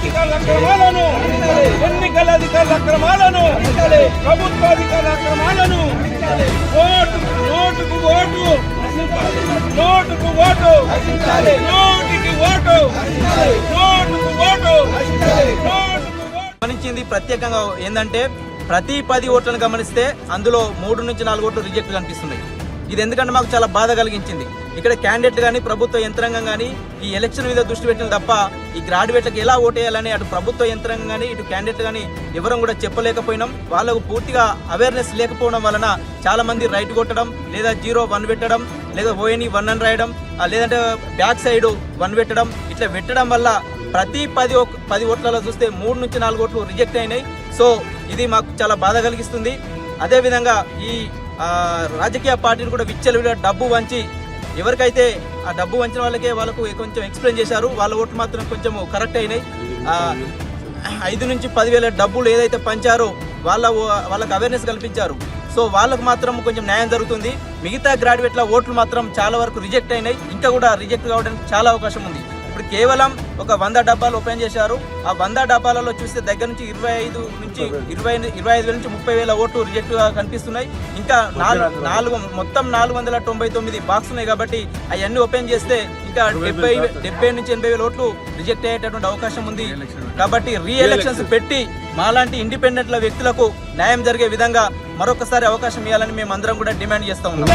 ప్రభుత్వాధికారుల అక్రమాలను ఎన్నికల అధికారుల అక్రమాలను ప్రభుత్వాధికారుల అక్రమాలను ఓటు. ఓటుకు ఓటు. నోటుకు ఓటు. నోటికి ఓటు. నోటుకు ఓటు. గమనించింది ప్రత్యేకంగా ఏంటంటే ప్రతి పది ఓట్లను గమనిస్తే అందులో మూడు నుంచి నాలుగు ఓట్లు రిజెక్ట్ కనిపిస్తున్నాయి. ఇది ఎందుకంటే మాకు చాలా బాధ కలిగించింది. ఇక్కడ క్యాండిడేట్ కానీ ప్రభుత్వ యంత్రాంగం కానీ ఈ ఎలక్షన్ మీద దృష్టి పెట్టిన తప్ప ఈ గ్రాడ్యుయేట్లకు ఎలా ఓటేయాలని అటు ప్రభుత్వ యంత్రాంగం కానీ ఇటు క్యాండిడేట్ కానీ ఎవరం కూడా చెప్పలేకపోయినాం. వాళ్ళకు పూర్తిగా అవేర్నెస్ లేకపోవడం వలన చాలా మంది రైట్ కొట్టడం లేదా జీరో వన్ పెట్టడం లేదా ఓఎన్ఈ వన్ అని రాయడం లేదంటే బ్యాక్ సైడ్ వన్ పెట్టడం ఇట్లా పెట్టడం వల్ల ప్రతి పది ఒక్- పది ఓట్లలో చూస్తే మూడు నుంచి నాలుగు ఓట్లు రిజెక్ట్ అయినాయి. సో ఇది మాకు చాలా బాధ కలిగిస్తుంది. అదేవిధంగా ఈ రాజకీయ పార్టీలు కూడా విచ్చలవిడిగా డబ్బు వంచి ఎవరికైతే ఆ డబ్బు వంచిన వాళ్ళకే వాళ్ళకు కొంచెం ఎక్స్ప్లెయిన్ చేశారు వాళ్ళ ఓట్లు మాత్రం కొంచెం కరెక్ట్ అయినాయి. ఐదు నుంచి పదివేల డబ్బులు ఏదైతే పంచారో వాళ్ళ వాళ్ళకు వాళ్ళకి అవేర్నెస్ కల్పించారు. సో వాళ్ళకు మాత్రం కొంచెం న్యాయం జరుగుతుంది. మిగతా గ్రాడ్యుయేట్ల ఓట్లు మాత్రం చాలా వరకు రిజెక్ట్ అయినాయి. ఇంకా కూడా రిజెక్ట్ కావడానికి చాలా అవకాశం ఉంది. ఇప్పుడు కేవలం ఒక వంద డబ్బాలు ఓపెన్ చేశారు. ఆ వంద డబ్బాలలో చూస్తే దగ్గర నుంచి ఇరవై ఐదు నుంచి ఇరవై ఇరవై ఐదు వేల నుంచి ముప్పై వేల ఓట్లు రిజెక్ట్గా కనిపిస్తున్నాయి. ఇంకా నాలుగు నాలుగు. మొత్తం నాలుగు వందల తొంభై తొమ్మిది బాక్స్ ఉన్నాయి కాబట్టి అవన్నీ ఓపెన్ చేస్తే ఇంకా డెబ్బై డెబ్బై నుంచి ఎనభై వేల ఓట్లు రిజెక్ట్ అయ్యేటటువంటి అవకాశం ఉంది. కాబట్టి రీ ఎలక్షన్స్ పెట్టి మాలాంటి ఇండిపెండెంట్ల వ్యక్తులకు న్యాయం జరిగే విధంగా మరొకసారి అవకాశం ఇవ్వాలని మేము అందరం కూడా డిమాండ్ చేస్తా ఉన్నాం.